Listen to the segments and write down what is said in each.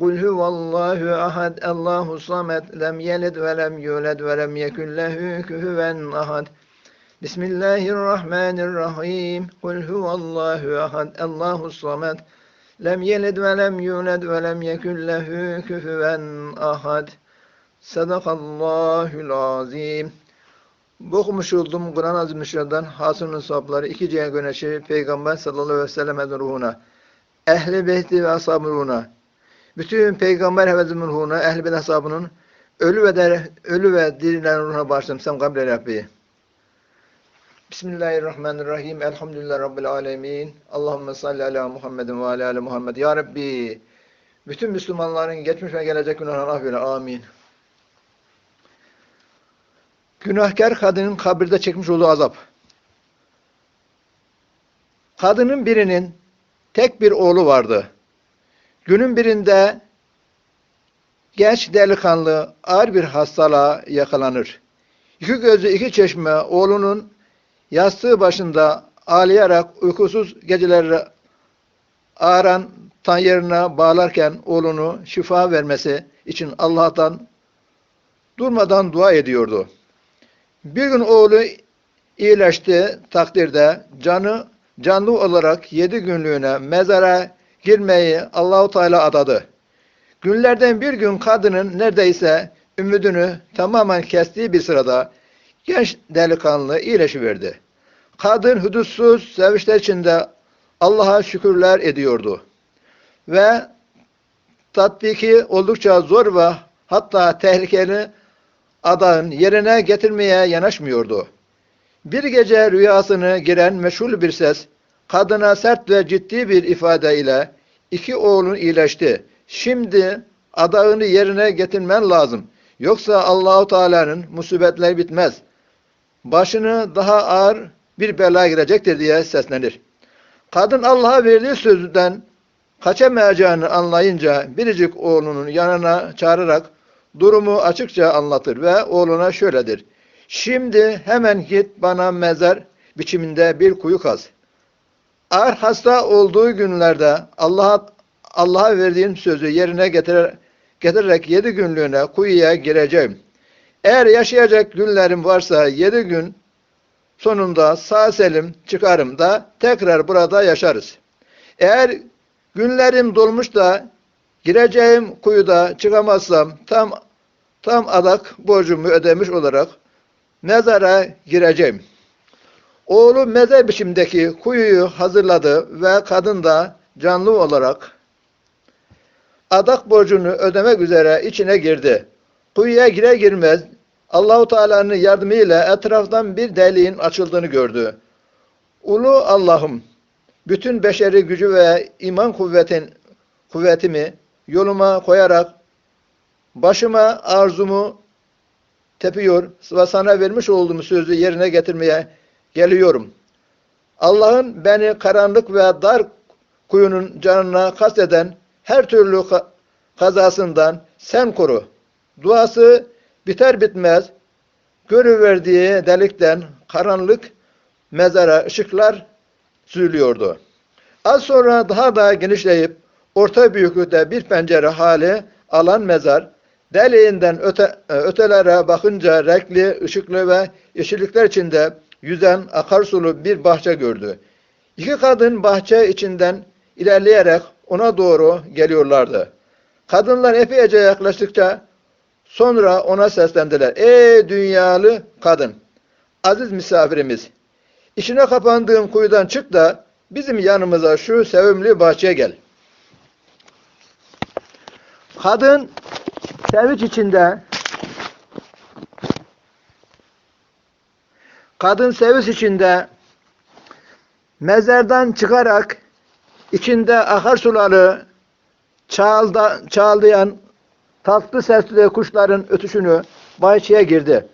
قل هو الله أحد الله الصمد لم يلد ولم يولد ولم يكن له كفوا أحد بسم الله الرحمن الرحيم قل هو الله أحد الله الصمد لم يلد ولم يولد ولم يكن له كفوا أحد صدق الله العظيم Bu okumuş olduğum Kur'an-ı Azimüşşan'dan Hasun'un sahapları iki cihan güneşi Peygamber sallallahu aleyhi ve sellem'in ruhuna, ehli beyti ve ashabın ruhuna, bütün peygamber hefezimin ruhuna, ehl-i beyt ashabının ölü ve der, ölü ve dirilerin ruhuna bağışladım. Sen kabul eyle Rabbi. Bismillahirrahmanirrahim. Elhamdülillah Rabbil alemin. Allahümme salli ala Muhammedin ve ala ali Muhammed. Ya Rabbi, bütün Müslümanların geçmiş ve gelecek günahlarını affeyle. Amin. Günahkar kadının kabirde çekmiş olduğu azap. Kadının birinin tek bir oğlu vardı. Günün birinde genç delikanlı ağır bir hastalığa yakalanır. İki gözü iki çeşme oğlunun yastığı başında ağlayarak uykusuz geceleri ağıran tan bağlarken oğlunu şifa vermesi için Allah'tan durmadan dua ediyordu. Bir gün oğlu iyileşti takdirde canı canlı olarak yedi günlüğüne mezara girmeyi Allahu Teala adadı. Günlerden bir gün kadının neredeyse ümidini tamamen kestiği bir sırada genç delikanlı iyileşiverdi. Kadın hudutsuz sevinçler içinde Allah'a şükürler ediyordu. Ve tatbiki oldukça zor ve hatta tehlikeli adağın yerine getirmeye yanaşmıyordu. Bir gece rüyasını giren meşhur bir ses, kadına sert ve ciddi bir ifade ile iki oğlun iyileşti. Şimdi adağını yerine getirmen lazım. Yoksa Allahu Teala'nın musibetleri bitmez. Başını daha ağır bir bela girecektir diye seslenir. Kadın Allah'a verdiği sözden kaçamayacağını anlayınca biricik oğlunun yanına çağırarak durumu açıkça anlatır ve oğluna şöyledir. Şimdi hemen git bana mezar biçiminde bir kuyu kaz. Ağır hasta olduğu günlerde Allah'a Allah'a verdiğim sözü yerine getirer, getirerek yedi günlüğüne kuyuya gireceğim. Eğer yaşayacak günlerim varsa yedi gün sonunda sağ selim çıkarım da tekrar burada yaşarız. Eğer günlerim dolmuş da gireceğim kuyuda çıkamazsam tam tam adak borcumu ödemiş olarak mezara gireceğim. Oğlu mezar biçimdeki kuyuyu hazırladı ve kadın da canlı olarak adak borcunu ödemek üzere içine girdi. Kuyuya girer girmez Allahu Teala'nın yardımıyla etraftan bir deliğin açıldığını gördü. Ulu Allah'ım bütün beşeri gücü ve iman kuvvetin kuvvetimi yoluma koyarak başıma arzumu tepiyor ve sana vermiş olduğum sözü yerine getirmeye geliyorum. Allah'ın beni karanlık ve dar kuyunun canına kasteden her türlü kazasından sen koru. Duası biter bitmez görüverdiği delikten karanlık mezara ışıklar süzülüyordu. Az sonra daha da genişleyip orta büyüklükte bir pencere hali alan mezar deliğinden öte, ötelere bakınca renkli, ışıklı ve yeşillikler içinde yüzen akarsulu bir bahçe gördü. İki kadın bahçe içinden ilerleyerek ona doğru geliyorlardı. Kadınlar epeyce yaklaştıkça sonra ona seslendiler. Ey dünyalı kadın, aziz misafirimiz, İçine kapandığın kuyudan çık da bizim yanımıza şu sevimli bahçeye gel. Kadın sevinç içinde kadın sevinç içinde mezardan çıkarak içinde akarsuları çağılda, çağlayan tatlı sesli kuşların ötüşünü bahçeye girdi.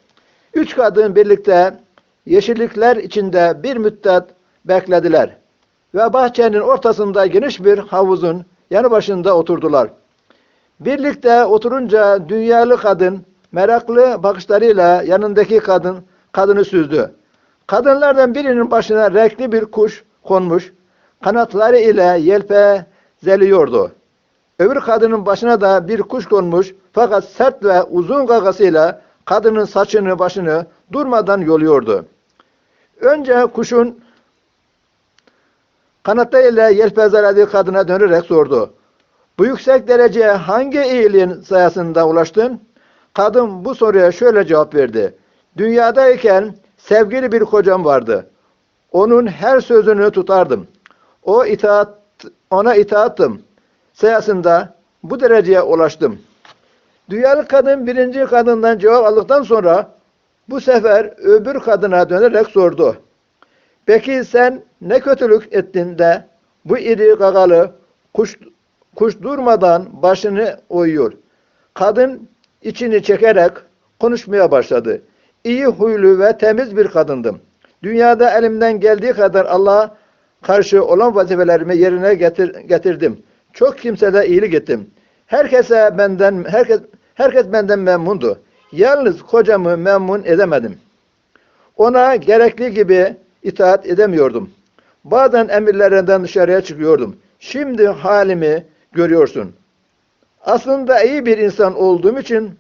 Üç kadın birlikte yeşillikler içinde bir müddet beklediler. Ve bahçenin ortasında geniş bir havuzun yanı başında oturdular. Birlikte oturunca dünyalı kadın meraklı bakışlarıyla yanındaki kadın kadını süzdü. Kadınlardan birinin başına renkli bir kuş konmuş, kanatları ile yelpezeliyordu. Öbür kadının başına da bir kuş konmuş fakat sert ve uzun gagasıyla kadının saçını başını durmadan yoluyordu. Önce kuşun kanatlarıyla yelpezelediği kadına dönerek sordu. Bu yüksek dereceye hangi iyiliğin sayesinde ulaştın? Kadın bu soruya şöyle cevap verdi. Dünyadayken sevgili bir kocam vardı. Onun her sözünü tutardım. O itaat, ona itaattım. Sayesinde bu dereceye ulaştım. Dünyalı kadın birinci kadından cevap aldıktan sonra bu sefer öbür kadına dönerek sordu. Peki sen ne kötülük ettin de bu iri gagalı kuş, kuş durmadan başını oyuyor. Kadın içini çekerek konuşmaya başladı. İyi huylu ve temiz bir kadındım. Dünyada elimden geldiği kadar Allah'a karşı olan vazifelerimi yerine getir, getirdim. Çok kimsede iyilik ettim. Herkese benden herkes herkes benden memnundu. Yalnız kocamı memnun edemedim. Ona gerekli gibi itaat edemiyordum. Bazen emirlerinden dışarıya çıkıyordum. Şimdi halimi görüyorsun. Aslında iyi bir insan olduğum için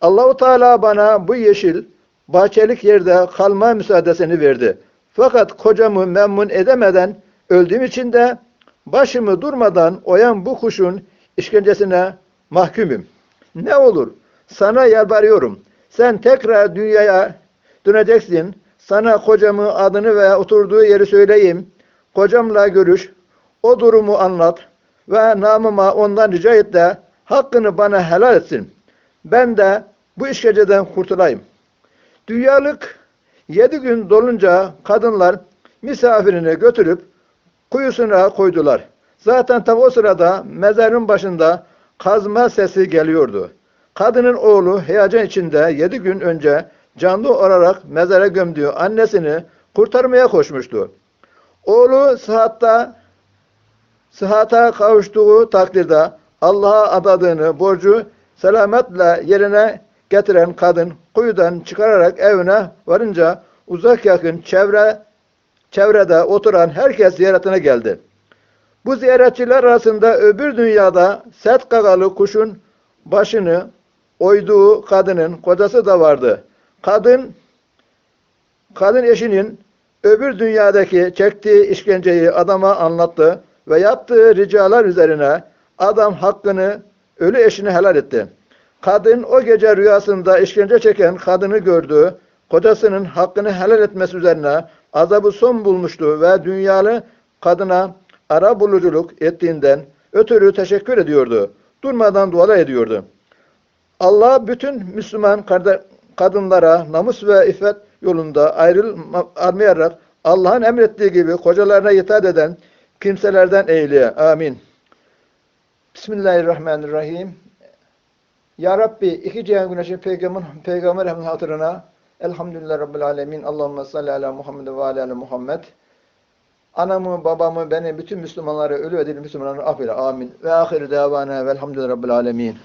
Allahu Teala bana bu yeşil bahçelik yerde kalma müsaadesini verdi. Fakat kocamı memnun edemeden öldüğüm için de başımı durmadan oyan bu kuşun işkencesine mahkumum. Ne olur sana yalvarıyorum. Sen tekrar dünyaya döneceksin. Sana kocamı adını ve oturduğu yeri söyleyeyim. Kocamla görüş. O durumu anlat. Ve namıma ondan rica et de hakkını bana helal etsin. Ben de bu işkenceden kurtulayım. Dünyalık yedi gün dolunca kadınlar misafirini götürüp kuyusuna koydular. Zaten tam o sırada mezarın başında kazma sesi geliyordu. Kadının oğlu heyecan içinde yedi gün önce canlı olarak mezara gömdüğü annesini kurtarmaya koşmuştu. Oğlu sıhhatta sıhhata kavuştuğu takdirde Allah'a adadığını borcu selametle yerine getiren kadın kuyudan çıkararak evine varınca uzak yakın çevre çevrede oturan herkes ziyaretine geldi. Bu ziyaretçiler arasında öbür dünyada set gagalı kuşun başını oyduğu kadının kocası da vardı. Kadın kadın eşinin öbür dünyadaki çektiği işkenceyi adama anlattı ve yaptığı ricalar üzerine adam hakkını ölü eşine helal etti. Kadın o gece rüyasında işkence çeken kadını gördü. Kocasının hakkını helal etmesi üzerine azabı son bulmuştu ve dünyalı kadına ara buluculuk ettiğinden ötürü teşekkür ediyordu. Durmadan dua ediyordu. Allah bütün Müslüman kadınlara namus ve iffet yolunda ayrılmayarak Allah'ın emrettiği gibi kocalarına itaat eden kimselerden eyle. Amin. Bismillahirrahmanirrahim. Ya Rabbi iki cihan güneşin peygamber, peygamber hatırına Elhamdülillah Rabbil Alemin. Allahümme salli ala Muhammed ve ala Muhammed. Anamı, babamı, beni, bütün Müslümanları, ölü ve diri Müslümanları affeyle. Amin. Ve ahir davana velhamdülillah Rabbil Alemin.